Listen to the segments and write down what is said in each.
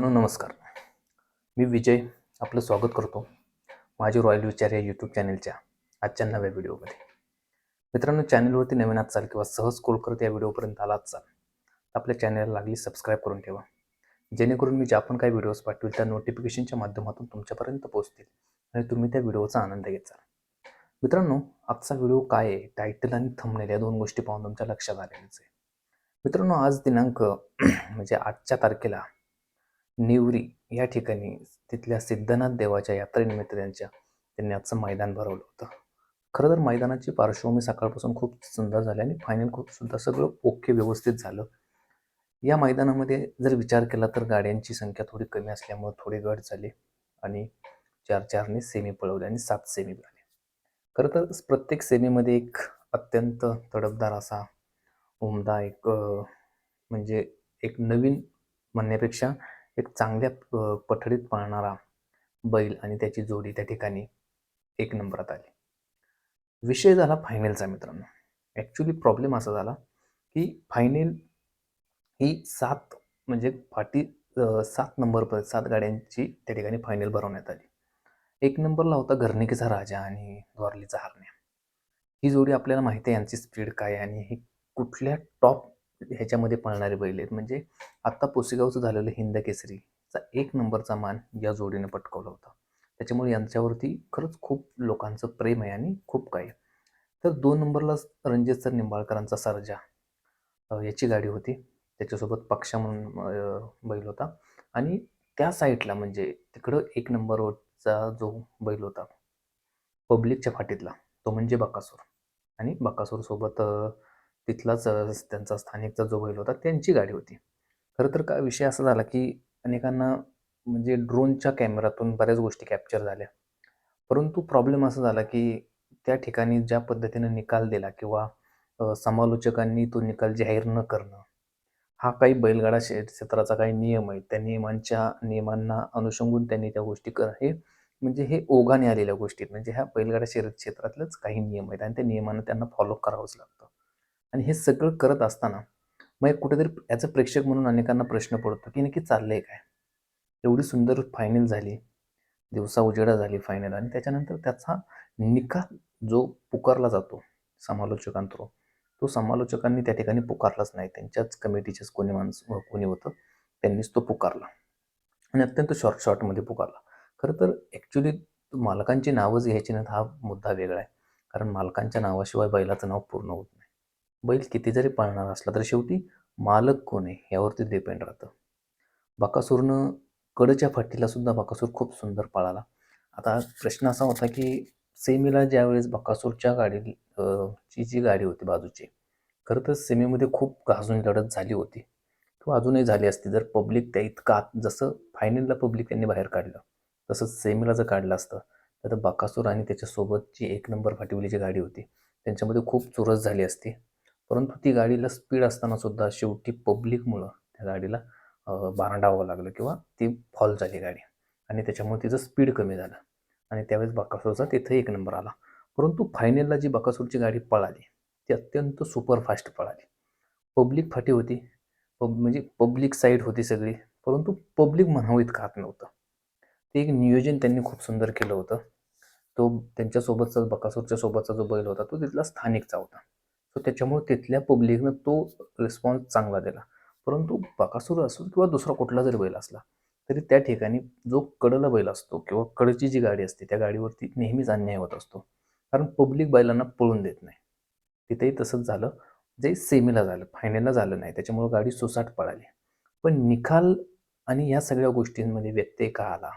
मित्रांनो नमस्कार. मी विजय आपलं स्वागत करतो माझे रॉयल विचार या यूट्यूब चॅनलच्या आजच्या नव्या व्हिडिओमध्ये. मित्रांनो चॅनलवरती नवीन असाल किंवा सहज कॉल करत या व्हिडिओपर्यंत आला असाल तर आपल्या चॅनलला लागली सबस्क्राईब करून ठेवा. जेणेकरून मी ज्या पण काही व्हिडिओज पाठवेल त्या नोटिफिकेशनच्या माध्यमातून तुमच्यापर्यंत पोहोचतील आणि तुम्ही त्या व्हिडिओचा आनंद घेचाल मित्रांनो आजचा व्हिडिओ काय आहे? टायटल आणि थंबनेल या दोन गोष्टी पाहून तुमच्या लक्षात आलेल्याच आहे. मित्रांनो आज दिनांक म्हणजे आजच्या तारखेला निवरी या ठिकाणी तिथल्या सिद्धनाथ देवाच्या यात्रेनिमित्त त्यांच्या त्यांनी आजचं मैदान भरवलं होतं. खरं तर मैदानाची पार्श्वभूमी सकाळपासून खूप सुंदर झाली आणि फायनल खूप सुद्धा सगळं ओके व्यवस्थित झालं. या मैदानामध्ये जर विचार केला तर गाड्यांची संख्या थोडी कमी असल्यामुळे थोडी घट झाले आणि चार चारने सेमी पळवले आणि सात सेमी झाले. खरं तर प्रत्येक सेमीमध्ये एक अत्यंत तडफदार असा उमदा एक म्हणजे एक नवीन म्हणण्यापेक्षा एक चांगल्या पठडीत पाळणारा बैल आणि त्याची जोडी त्या ठिकाणी एक नंबरात आली. विषय झाला फायनलचा मित्रांनो. ॲक्च्युली प्रॉब्लेम असा झाला की फायनल ही सात म्हणजे फाटी सात नंबरपर्यंत सात गाड्यांची त्या ठिकाणी फायनल भरवण्यात आली. एक नंबरला होता घरणिकेचा राजा आणि द्वारलीचा हरण्या. ही जोडी आपल्याला माहिती आहे यांची स्पीड काय आहे आणि ही कुठल्या टॉप ह्याच्यामध्ये पळणारे बैल आहेत. म्हणजे आत्ता पोसेगावचं झालेलं हिंद केसरीचा एक नंबरचा मान या जोडीने पटकवला होता. त्याच्यामुळे यांच्यावरती खरंच खूप लोकांचं प्रेम आहे आणि खूप काय तर दोन नंबरला रणजित सर निंबाळकरांचा सरजा याची गाडी होती. त्याच्यासोबत पक्षा म्हणून बैल होता. आणि त्या साईडला म्हणजे तिकडं एक नंबरवरचा जो बैल होता पब्लिकच्या फाटीतला तो म्हणजे बकासूर. आणि बकासूरसोबत तिथलाच त्यांचा स्थानिकचा जो बैल होता त्यांची गाडी होती. खरं तर काय विषय असा झाला की अनेकांना म्हणजे ड्रोनच्या कॅमेऱ्यातून बऱ्याच गोष्टी कॅप्चर झाल्या. परंतु प्रॉब्लेम असा झाला की त्या ठिकाणी ज्या पद्धतीनं निकाल दिला किंवा समालोचकांनी तो निकाल जाहीर न करणं हा काही बैलगाडा क्षेत्राचा काही नियम आहे. त्या नियमांच्या नियमांना अनुषंगून त्यांनी त्या गोष्टी कर हे म्हणजे हे ओघाने आलेल्या गोष्टी म्हणजे ह्या बैलगाडा शर्यत क्षेत्रातलेच काही नियम आहेत आणि त्या नियमानं त्यांना फॉलो करावंच लागतं. आणि हे सगळं करत असताना मग कुठेतरी ॲज अ प्रेक्षक म्हणून अनेकांना प्रश्न पडतो की नक्की आहे काय? एवढी सुंदर फायनल झाली दिवसा उजेडा झाली फायनल आणि त्याच्यानंतर त्याचा निकाल जो पुकारला जातो समालोचकांथ्रू तो समालोचकांनी त्या ठिकाणी पुकारलाच नाही. त्यांच्याच कमिटीचेच कोणी माणसं कोणी होतं त्यांनीच तो पुकारला. आणि अत्यंत शॉर्ट शॉर्टमध्ये पुकारला. खरं तर ॲक्च्युली मालकांची नावं घ्यायची नाहीत हा मुद्दा वेगळा आहे. कारण मालकांच्या नावाशिवाय बैलाचं नाव पूर्ण होत नाही. बैल किती जरी पाळणार असला तर शेवटी मालक कोण आहे यावरती डिपेंड राहतं. बकासूरनं कडच्या फाटीला सुद्धा बकासूर खूप सुंदर पळाला. आता प्रश्न असा होता की सेमीला ज्यावेळेस बकासूरच्या गाडी ची जी गाडी होती बाजूची खरं तर सेमीमध्ये खूप गाजून लढत झाली होती. किंवा अजूनही झाली असती. जर पब्लिक त्या इतका जसं फायनलला पब्लिक त्यांनी बाहेर काढलं तसंच सेमीला जर काढलं असतं तर बकासूर आणि त्याच्यासोबतची एक नंबर फाटीवली जी गाडी होती. त्यांच्यामध्ये खूप चुरस झाली असती. परंतु ती गाडीला स्पीड असताना सुद्धा शेवटी पब्लिकमुळं त्या गाडीला अ, बारंडावं लागलं किंवा ती फॉल झाली गाडी. आणि त्याच्यामुळे तिचं स्पीड कमी झालं. आणि त्यावेळेस बकासूरचा तिथे एक नंबर आला. परंतु फायनलला जी बकासूरची गाडी पळाली ती अत्यंत सुपरफास्ट पळाली. पब्लिक फाटी होती. पब म्हणजे पब्लिक साईड होती सगळी. परंतु पब्लिक म्हणावं इतकं आत नव्हतं. ते एक नियोजन त्यांनी खूप सुंदर केलं होतं. तो त्यांच्यासोबतचा बकासूरच्या सोबतचा जो बैल होता तो तिथला स्थानिकचा होता. सो त्याच्यामुळे तिथल्या पब्लिकनं तो रिस्पॉन्स चांगला दिला. परंतु बकासूर असो किंवा दुसरा कुठला जरी बैल असला तरी त्या ठिकाणी जो कडला बैल असतो किंवा कडची जी गाडी असते त्या गाडीवरती नेहमीच अन्याय होत असतो. कारण पब्लिक बैलांना पळून देत नाही. तिथेही तसंच झालं. जे सेमीला झालं फायनलला झालं नाही त्याच्यामुळं गाडी सुसाट पळाली. पण निकाल आणि या सगळ्या गोष्टींमध्ये व्यत्यय का आला?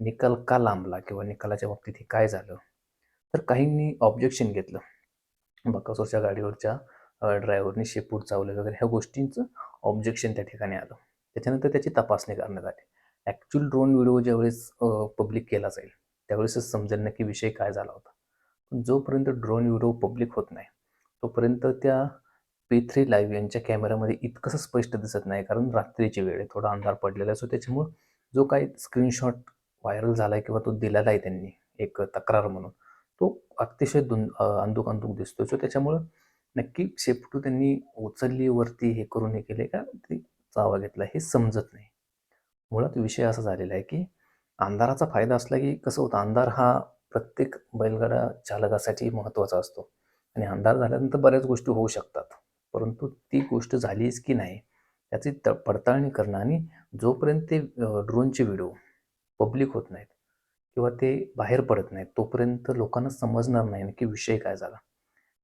निकाल का लांबला किंवा निकालाच्या बाबतीत हे काय झालं? तर काहींनी ऑब्जेक्शन घेतलं. बकासूरच्या गाडीवरच्या ड्रायव्हरने शेपूट चावलं वगैरे ह्या गोष्टींचं ऑब्जेक्शन त्या ठिकाणी आलं. त्याच्यानंतर त्याची तपासणी करण्यात आली. ॲक्च्युअल ड्रोन व्हिडिओ ज्यावेळेस पब्लिक केला जाईल त्यावेळेसच समजेल नक्की विषय काय झाला होता. पण जोपर्यंत ड्रोन व्हिडिओ पब्लिक होत नाही तोपर्यंत त्या पी थ्री लाईव्ह यांच्या कॅमेऱ्यामध्ये इतकंसं स्पष्ट दिसत नाही कारण रात्रीची वेळ आहे थोडा अंधार पडलेला आहे. सो त्याच्यामुळं जो काही स्क्रीनशॉट व्हायरल झाला आहे किंवा तो दिलेला आहे त्यांनी एक तक्रार म्हणून तो अतिशय दुन अंदुक अंदुक दिसतो सो त्याच्यामुळं नक्की शेपटू त्यांनी उचलली वरती हे करून हे केले का? ते चावा घेतला हे समजत नाही. मुळात विषय असा झालेला आहे की अंधाराचा फायदा असला की कसं होतं अंधार हा प्रत्येक बैलगाडा चालकासाठी महत्त्वाचा असतो. आणि अंधार झाल्यानंतर बऱ्याच गोष्टी होऊ शकतात. परंतु ती गोष्ट झालीच की नाही याची त पडताळणी करणं आणि जोपर्यंत ते ड्रोनचे व्हिडिओ पब्लिक होत नाहीत किंवा ते बाहेर पडत नाहीत तोपर्यंत लोकांना समजणार नाही की विषय काय झाला.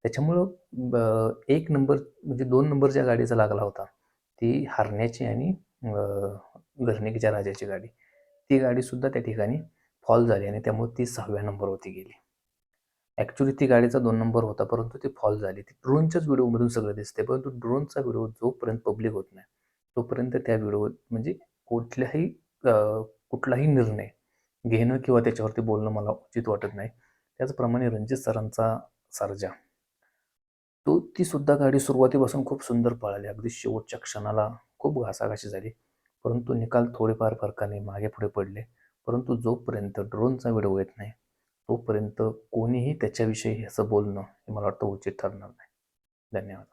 त्याच्यामुळं एक नंबर म्हणजे दोन नंबर ज्या गाडीचा लागला होता ती हारण्याची आणि घरणिकीच्या राजाची गाडी. ती गाडीसुद्धा त्या ठिकाणी फॉल झाली आणि त्यामुळे ती सहाव्या नंबरवरती गेली. ॲक्च्युली ती गाडीचा दोन नंबर होता परंतु ती फॉल झाली. ती ड्रोनच्याच व्हिडिओमधून सगळं दिसते परंतु ड्रोनचा व्हिडिओ जोपर्यंत पब्लिक होत नाही तोपर्यंत त्या व्हिडिओ म्हणजे कुठल्याही कुठलाही निर्णय घेणं किंवा त्याच्यावरती बोलणं मला उचित वाटत नाही. त्याचप्रमाणे रणजित सरांचा सर्जा. तो ती सुद्धा गाडी सुरुवातीपासून खूप सुंदर पळाली. अगदी शेवटच्या क्षणाला खूप घासाघाशी झाली. परंतु निकाल थोडेफार फरकाने मागे पुढे पडले. परंतु जोपर्यंत ड्रोनचा व्हिडिओ येत नाही तोपर्यंत कोणीही त्याच्याविषयी असं बोलणं हे मला वाटतं उचित ठरणार नाही. धन्यवाद.